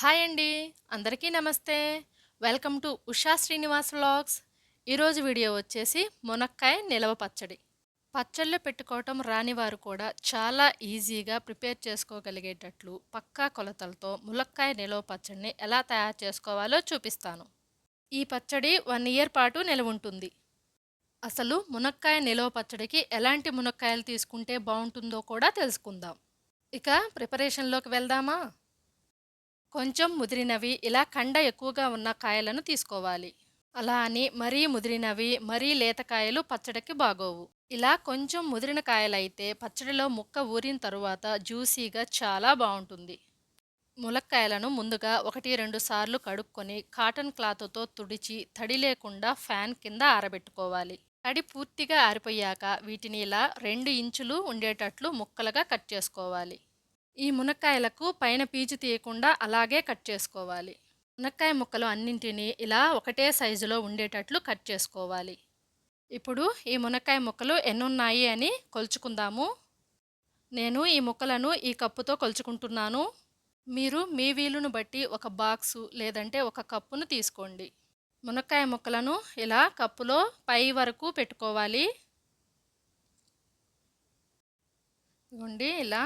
Hi అండి. అందరికీ నమస్తే. Welcome to Usha Srinivas vlogs. ఈరోజు వీడియో వచ్చేసి మునక్కాయ నిలవ పచ్చడి. పచ్చళ్ళు పెట్టుకోవటం రాని వారు కూడా చాలా ఈజీగా ప్రిపేర్ చేసుకోగలిగేటట్లు పక్కా కొలతలతో ములక్కాయ నిలవ పచ్చడిని ఎలా తయారు చేసుకోవాలో చూపిస్తాను. ఈ పచ్చడి వన్ ఇయర్ పాటు నిలవ ఉంటుంది. అసలు మునక్కాయ నిలవ పచ్చడికి ఎలాంటి మునక్కాయలు తీసుకుంటే బాగుంటుందో కూడా తెలుసుకుందాం. ఇక ప్రిపరేషన్లోకి వెళ్దామా? కొంచెం ముదిరినవి ఇలా కండ ఎక్కువగా ఉన్న కాయలను తీసుకోవాలి. అలా అని మరీ ముదిరినవి మరీ లేత కాయలు పచ్చడికి బాగోవు. ఇలా కొంచెం ముదిరిన కాయలైతే పచ్చడిలో ముక్క ఊరిన తరువాత జ్యూసీగా చాలా బాగుంటుంది. ములక్కాయలను ముందుగా ఒకటి రెండు సార్లు కడుక్కొని కాటన్ క్లాత్తో తుడిచి తడి లేకుండా ఫ్యాన్ కింద ఆరబెట్టుకోవాలి. తడి పూర్తిగా ఆరిపోయాక వీటిని ఇలా రెండు ఇంచులు ఉండేటట్లు ముక్కలుగా కట్ చేసుకోవాలి. ఈ మునక్కాయలకు పైన పీచు తీయకుండా అలాగే కట్ చేసుకోవాలి. మునక్కాయ ముక్కలు అన్నింటినీ ఇలా ఒకటే సైజులో ఉండేటట్లు కట్ చేసుకోవాలి. ఇప్పుడు ఈ మునక్కాయ ముక్కలు ఎన్నున్నాయి అని కొలుచుకుందాము. నేను ఈ ముక్కలను ఈ కప్పుతో కొలుచుకుంటున్నాను. మీరు మీ వీలును బట్టి ఒక బాక్సు లేదంటే ఒక కప్పును తీసుకోండి. మునక్కాయ ముక్కలను ఇలా కప్పులో పై వరకు పెట్టుకోవాలి. ఇవ్వండి ఇలా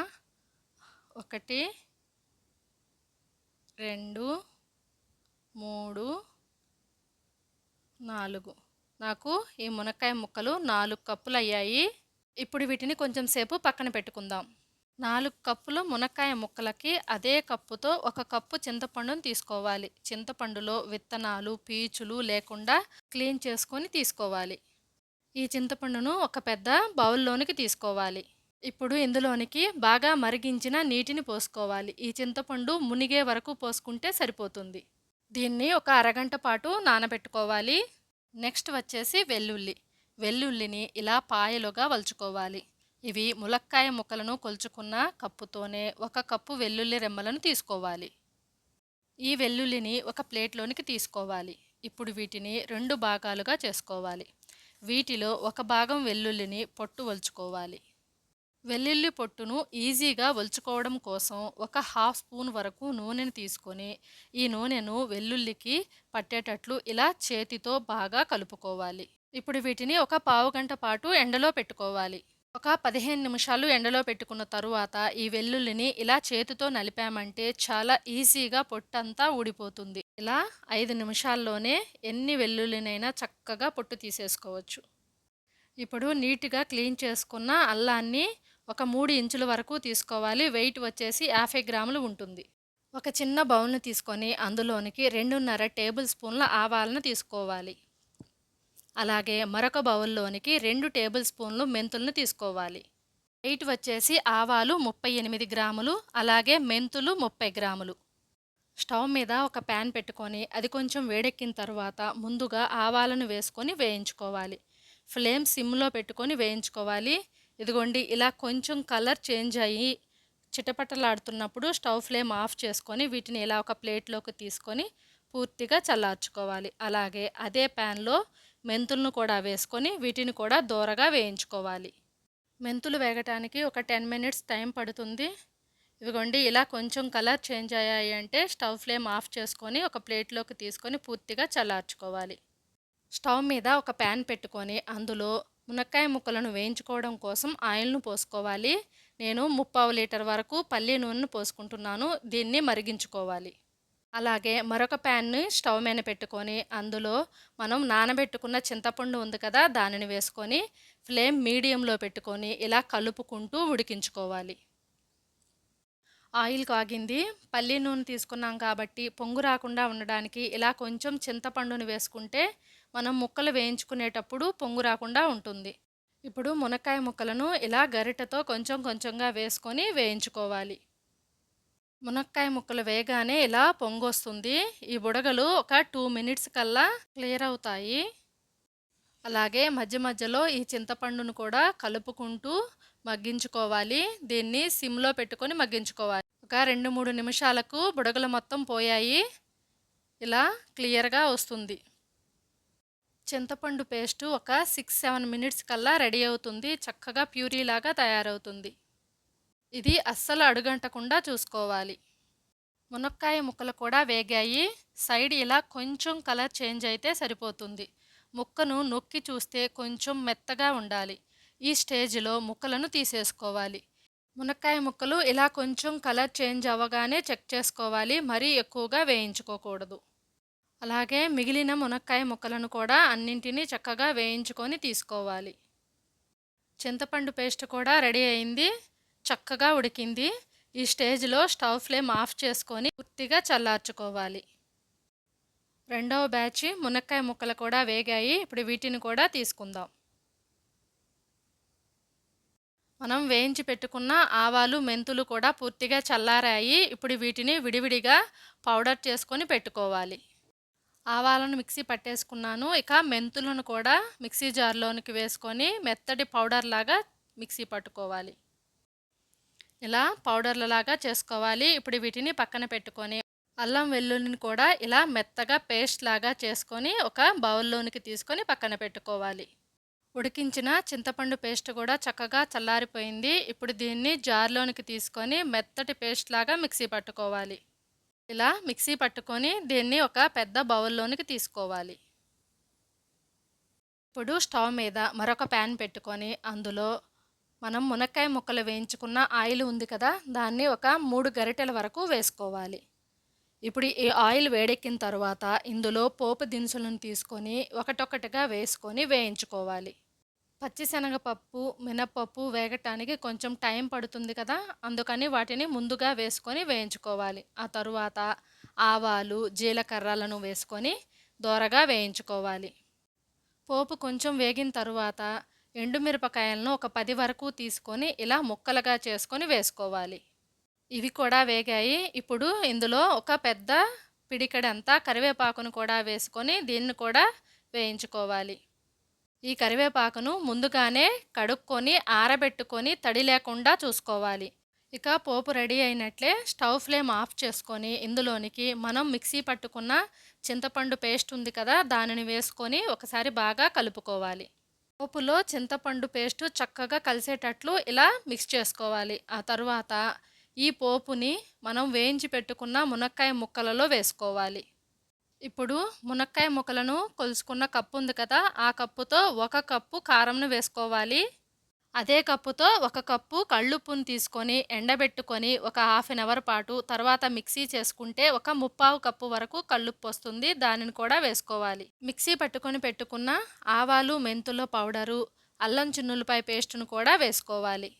ఒకటి రెండు మూడు నాలుగు. నాకు ఈ మునక్కాయ ముక్కలు నాలుగు కప్పులు అయ్యాయి. ఇప్పుడు వీటిని కొంచెం సేపు పక్కన పెట్టుకుందాం. నాలుగు కప్పులు మునక్కాయ ముక్కలకి అదే కప్పుతో ఒక కప్పు చింతపండును తీసుకోవాలి. చింతపండులో విత్తనాలు పీచులు లేకుండా క్లీన్ చేసుకొని తీసుకోవాలి. ఈ చింతపండును ఒక పెద్ద బౌల్లోనికి తీసుకోవాలి. ఇప్పుడు ఇందులోనికి బాగా మరిగించిన నీటిని పోసుకోవాలి. ఈ చింతపండు మునిగే వరకు పోసుకుంటే సరిపోతుంది. దీన్ని ఒక అరగంట పాటు నానబెట్టుకోవాలి. నెక్స్ట్ వచ్చేసి వెల్లుల్లి. వెల్లుల్లిని ఇలా పాయలుగా వలుచుకోవాలి. ఇవి ములక్కాయ ముక్కలను కొలుచుకున్న కప్పుతోనే ఒక కప్పు వెల్లుల్లి రెమ్మలను తీసుకోవాలి. ఈ వెల్లుల్లిని ఒక ప్లేట్లోనికి తీసుకోవాలి. ఇప్పుడు వీటిని రెండు భాగాలుగా చేసుకోవాలి. వీటిలో ఒక భాగం వెల్లుల్లిని పొట్టు వలుచుకోవాలి. వెల్లుల్లి పొట్టును ఈజీగా ఒలుచుకోవడం కోసం ఒక హాఫ్ స్పూన్ వరకు నూనెను తీసుకొని ఈ నూనెను వెల్లుల్లికి పట్టేటట్లు ఇలా చేతితో బాగా కలుపుకోవాలి. ఇప్పుడు వీటిని ఒక పావు గంట పాటు ఎండలో పెట్టుకోవాలి. ఒక పదిహేను నిమిషాలు ఎండలో పెట్టుకున్న తరువాత ఈ వెల్లుల్లిని ఇలా చేతితో నలిపామంటే చాలా ఈజీగా పొట్టంతా ఊడిపోతుంది. ఇలా ఐదు నిమిషాల్లోనే ఎన్ని వెల్లుల్లినైనా చక్కగా పొట్టు తీసేసుకోవచ్చు. ఇప్పుడు నీట్గా క్లీన్ చేసుకున్న అల్లాన్ని ఒక మూడు ఇంచుల వరకు తీసుకోవాలి. వెయిట్ వచ్చేసి యాభై గ్రాములు ఉంటుంది. ఒక చిన్న బౌల్ని తీసుకొని అందులోనికి రెండున్నర టేబుల్ స్పూన్ల ఆవాలను తీసుకోవాలి. అలాగే మరొక బౌల్లోనికి రెండు టేబుల్ స్పూన్లు మెంతులను తీసుకోవాలి. వెయిట్ వచ్చేసి ఆవాలు ముప్పై ఎనిమిది గ్రాములు అలాగే మెంతులు ముప్పై గ్రాములు. స్టవ్ మీద ఒక ప్యాన్ పెట్టుకొని అది కొంచెం వేడెక్కిన తర్వాత ముందుగా ఆవాలను వేసుకొని వేయించుకోవాలి. ఫ్లేమ్ సిమ్లో పెట్టుకొని వేయించుకోవాలి. ఇదిగోండి ఇలా కొంచెం కలర్ చేంజ్ అయ్యి చిటపటలాడుతున్నప్పుడు స్టవ్ ఫ్లేమ్ ఆఫ్ చేసుకొని వీటిని ఇలా ఒక ప్లేట్లోకి తీసుకొని పూర్తిగా చల్లార్చుకోవాలి. అలాగే అదే ప్యాన్లో మెంతులను కూడా వేసుకొని వీటిని కూడా దూరగా వేయించుకోవాలి. మెంతులు వేగటానికి ఒక టెన్ మినిట్స్ టైం పడుతుంది. ఇవిగోండి ఇలా కొంచెం కలర్ చేంజ్ అయ్యాయి అంటే స్టవ్ ఫ్లేమ్ ఆఫ్ చేసుకొని ఒక ప్లేట్లోకి తీసుకొని పూర్తిగా చల్లార్చుకోవాలి. స్టవ్ మీద ఒక ప్యాన్ పెట్టుకొని అందులో మునక్కాయ ముక్కలను వేయించుకోవడం కోసం ఆయిల్ను పోసుకోవాలి. నేను ముప్పావు లీటర్ వరకు పల్లి నూనెను పోసుకుంటున్నాను. దీన్ని మరిగించుకోవాలి. అలాగే మరొక ప్యాన్ని స్టవ్ మీద పెట్టుకొని అందులో మనం నానబెట్టుకున్న చింతపండు ఉంది కదా దానిని వేసుకొని ఫ్లేమ్ మీడియంలో పెట్టుకొని ఇలా కలుపుకుంటూ ఉడికించుకోవాలి. ఆయిల్ కాగింది. పల్లి నూనె తీసుకున్నాం కాబట్టి పొంగు రాకుండా ఉండడానికి ఇలా కొంచెం చింతపండుని వేసుకుంటే మనం ముక్కలు వేయించుకునేటప్పుడు పొంగు రాకుండా ఉంటుంది. ఇప్పుడు మునక్కాయ ముక్కలను ఇలా గరిటెతో కొంచెం కొంచెంగా వేసుకొని వేయించుకోవాలి. మునక్కాయ ముక్కలు వేయగానే ఇలా పొంగొస్తుంది ఈ బుడగలు ఒక టూ మినిట్స్ కల్లా క్లియర్ అవుతాయి. అలాగే మధ్య మధ్యలో ఈ చింతపండును కూడా కలుపుకుంటూ మగ్గించుకోవాలి. దీన్ని సిమ్లో పెట్టుకొని మగ్గించుకోవాలి. ఒక రెండు మూడు నిమిషాలకు బుడగలు మొత్తం పోయాయి. ఇలా క్లియర్గా వస్తుంది. చింతపండు పేస్టు ఒక సిక్స్ సెవెన్ మినిట్స్ కల్లా రెడీ అవుతుంది. చక్కగా ప్యూరీలాగా తయారవుతుంది. ఇది అస్సలు అడుగంటకుండా చూసుకోవాలి. మునక్కాయ ముక్కలు కూడా వేగాయి. సైడ్ ఇలా కొంచెం కలర్ చేంజ్ అయితే సరిపోతుంది. ముక్కను నొక్కి చూస్తే కొంచెం మెత్తగా ఉండాలి. ఈ స్టేజ్లో ముక్కలను తీసేసుకోవాలి. మునక్కాయ ముక్కలు ఇలా కొంచెం కలర్ చేంజ్ అవ్వగానే చెక్ చేసుకోవాలి. మరీ ఎక్కువగా వేయించుకోకూడదు. అలాగే మిగిలిన మునక్కాయ ముక్కలను కూడా అన్నింటినీ చక్కగా వేయించుకొని తీసుకోవాలి. చింతపండు పేస్ట్ కూడా రెడీ అయింది. చక్కగా ఉడికింది. ఈ స్టేజ్లో స్టవ్ ఫ్లేమ్ ఆఫ్ చేసుకొని పూర్తిగా చల్లార్చుకోవాలి. రెండవ బ్యాచ్ మునక్కాయ ముక్కలు కూడా వేగాయి. ఇప్పుడు వీటిని కూడా తీసుకుందాం. మనం వేయించి పెట్టుకున్న ఆవాలు మెంతులు కూడా పూర్తిగా చల్లారాయి. ఇప్పుడు వీటిని విడివిడిగా పౌడర్ చేసుకొని పెట్టుకోవాలి. ఆవాలను మిక్సీ పట్టేసుకున్నాను. ఇక మెంతులను కూడా మిక్సీ జార్లోనికి వేసుకొని మెత్తటి పౌడర్ లాగా మిక్సీ పట్టుకోవాలి. ఇలా పౌడర్ల లాగా చేసుకోవాలి. ఇప్పుడు వీటిని పక్కన పెట్టుకొని అల్లం వెల్లుల్లిని కూడా ఇలా మెత్తగా పేస్ట్ లాగా చేసుకొని ఒక బౌల్లోనికి తీసుకొని పక్కన పెట్టుకోవాలి. ఉడికించిన చింతపండు పేస్ట్ కూడా చక్కగా చల్లారిపోయింది. ఇప్పుడు దీన్ని జార్లోనికి తీసుకొని మెత్తటి పేస్ట్ లాగా మిక్సీ పట్టుకోవాలి. ఇలా మిక్సీ పట్టుకొని దీన్ని ఒక పెద్ద బౌల్లోనికి తీసుకోవాలి. ఇప్పుడు స్టవ్ మీద మరొక ప్యాన్ పెట్టుకొని అందులో మనం మునక్కాయ ముక్కలు వేయించుకున్న ఆయిల్ ఉంది కదా దాన్ని ఒక మూడు గరిటెల వరకు వేసుకోవాలి. ఇప్పుడు ఈ ఆయిల్ వేడెక్కిన తర్వాత ఇందులో పోపు దినుసులను తీసుకొని ఒకటొకటిగా వేసుకొని వేయించుకోవాలి. పచ్చిశనగపప్పు మినప్పప్పు వేగటానికి కొంచెం టైం పడుతుంది కదా అందుకని వాటిని ముందుగా వేసుకొని వేయించుకోవాలి. ఆ తరువాత ఆవాలు జీలకర్రలను వేసుకొని దోరగా వేయించుకోవాలి. పోపు కొంచెం వేగిన తరువాత ఎండుమిరపకాయలను ఒక పది వరకు తీసుకొని ఇలా ముక్కలుగా చేసుకొని వేసుకోవాలి. ఇవి కూడా వేగాయి. ఇప్పుడు ఇందులో ఒక పెద్ద పిడికడంతా కరివేపాకును కూడా వేసుకొని దీన్ని కూడా వేయించుకోవాలి. ఈ కరివేపాకును ముందుగానే కడుక్కొని ఆరబెట్టుకొని తడి లేకుండా చూసుకోవాలి. ఇక పోపు రెడీ అయినట్లే స్టవ్ ఫ్లేమ్ ఆఫ్ చేసుకొని ఇందులోనికి మనం మిక్సీ పట్టుకున్న చింతపండు పేస్ట్ ఉంది కదా దానిని వేసుకొని ఒకసారి బాగా కలుపుకోవాలి. పోపులో చింతపండు పేస్ట్ చక్కగా కలిసేటట్లు ఇలా మిక్స్ చేసుకోవాలి. ఆ తరువాత ఈ పోపుని మనం వేయించి పెట్టుకున్న మునక్కాయ ముక్కలలో వేసుకోవాలి. ఇప్పుడు మునక్కాయ ముక్కలను కొలుసుకున్న కప్పు ఉంది కదా ఆ కప్పుతో ఒక కప్పు కారంను వేసుకోవాలి. అదే కప్పుతో ఒక కప్పు కళ్ళుప్పును తీసుకొని ఎండబెట్టుకొని ఒక హాఫ్ అన్ అవర్ పాటు తర్వాత మిక్సీ చేసుకుంటే ఒక ముప్పావు కప్పు వరకు కళ్ళుప్పు వస్తుంది దానిని కూడా వేసుకోవాలి. మిక్సీ పట్టుకొని పెట్టుకున్న ఆవాలు మెంతుల పౌడరు అల్లం చిన్నులపై పేస్టును కూడా వేసుకోవాలి.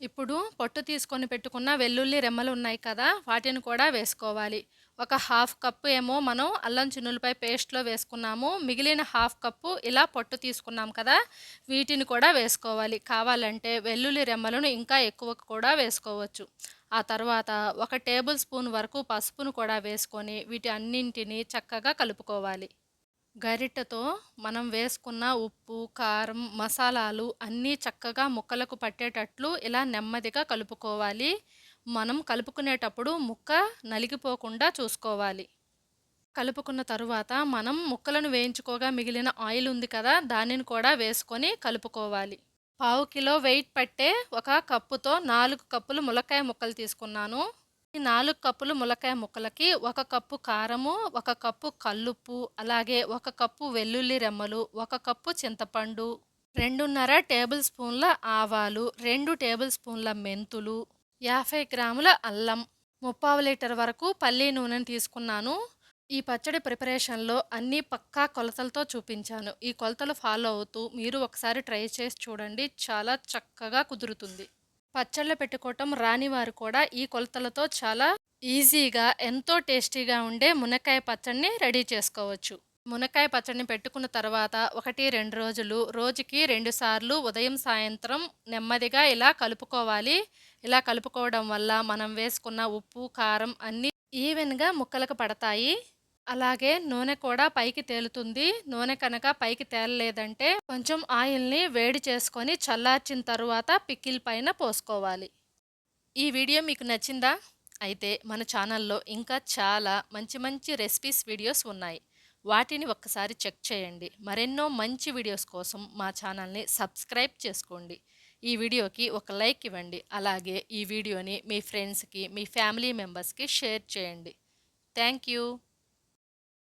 ఇప్పుడు పొట్టు తీసుకొని పెట్టుకున్న వెల్లుల్లి రెమ్మలు ఉన్నాయి కదా వాటిని కూడా వేసుకోవాలి. ఒక హాఫ్ కప్పు ఏమో మనం అల్లం చిన్నులపై పేస్ట్లో వేసుకున్నాము. మిగిలిన హాఫ్ కప్పు ఇలా పొట్టు తీసుకున్నాం కదా వీటిని కూడా వేసుకోవాలి. కావాలంటే వెల్లుల్లి రెమ్మలను ఇంకా ఎక్కువ కూడా వేసుకోవచ్చు. ఆ తర్వాత ఒక టేబుల్ స్పూన్ వరకు పసుపును కూడా వేసుకొని వీటి అన్నింటినీ చక్కగా కలుపుకోవాలి. గరిటెతో మనం వేసుకున్న ఉప్పు కారం మసాలాలు అన్నీ చక్కగా ముక్కలకు పట్టేటట్లు ఇలా నెమ్మదిగా కలుపుకోవాలి. మనం కలుపుకునేటప్పుడు ముక్క నలిగిపోకుండా చూసుకోవాలి. కలుపుకున్న తరువాత మనం ముక్కలను వేయించుకోగా మిగిలిన ఆయిల్ ఉంది కదా దానిని కూడా వేసుకొని కలుపుకోవాలి. పావు కిలో వెయిట్ పట్టే ఒక కప్పుతో నాలుగు కప్పులు ములక్కాయ ముక్కలు తీసుకున్నాను. ఈ నాలుగు కప్పులు ములక్కాయ ముక్కలకి ఒక కప్పు కారము ఒక కప్పు కల్లుప్పు అలాగే ఒక కప్పు వెల్లుల్లి రెమ్మలు ఒక కప్పు చింతపండు రెండున్నర టేబుల్ స్పూన్ల ఆవాలు రెండు టేబుల్ స్పూన్ల మెంతులు యాభై గ్రాముల అల్లం ముప్పావు లీటర్ వరకు పల్లీ నూనెను తీసుకున్నాను. ఈ పచ్చడి ప్రిపరేషన్లో అన్ని పక్కా కొలతలతో చూపించాను. ఈ కొలతలు ఫాలో అవుతూ మీరు ఒకసారి ట్రై చేసి చూడండి. చాలా చక్కగా కుదురుతుంది. పచ్చళ్ళు పెట్టుకోవటం రాని వారు కూడా ఈ కొలతలతో చాలా ఈజీగా ఎంతో టేస్టీగా ఉండే మునక్కాయ పచ్చడిని రెడీ చేసుకోవచ్చు. మునక్కాయ పచ్చడిని పెట్టుకున్న తర్వాత ఒకటి రెండు రోజులు రోజుకి రెండు సార్లు ఉదయం సాయంత్రం నెమ్మదిగా ఇలా కలుపుకోవాలి. ఇలా కలుపుకోవడం వల్ల మనం వేసుకున్న ఉప్పు కారం అన్నీ ఈవెన్గా ముక్కలకు పడతాయి. అలాగే నూనె కూడా పైకి తేలుతుంది. నూనె కనుక పైకి తేలలేదంటే కొంచెం ఆయిల్ని వేడి చేసుకొని చల్లార్చిన తరువాత పిక్కిల్ పైన పోసుకోవాలి. ఈ వీడియో మీకు నచ్చిందా? అయితే మన ఛానల్లో ఇంకా చాలా మంచి మంచి రెసిపీస్ వీడియోస్ ఉన్నాయి. వాటిని ఒక్కసారి చెక్ చేయండి. మరెన్నో మంచి వీడియోస్ కోసం మా ఛానల్ని సబ్స్క్రైబ్ చేసుకోండి. ఈ వీడియోకి ఒక లైక్ ఇవ్వండి. అలాగే ఈ వీడియోని మీ ఫ్రెండ్స్కి మీ ఫ్యామిలీ మెంబర్స్కి షేర్ చేయండి. Thank you.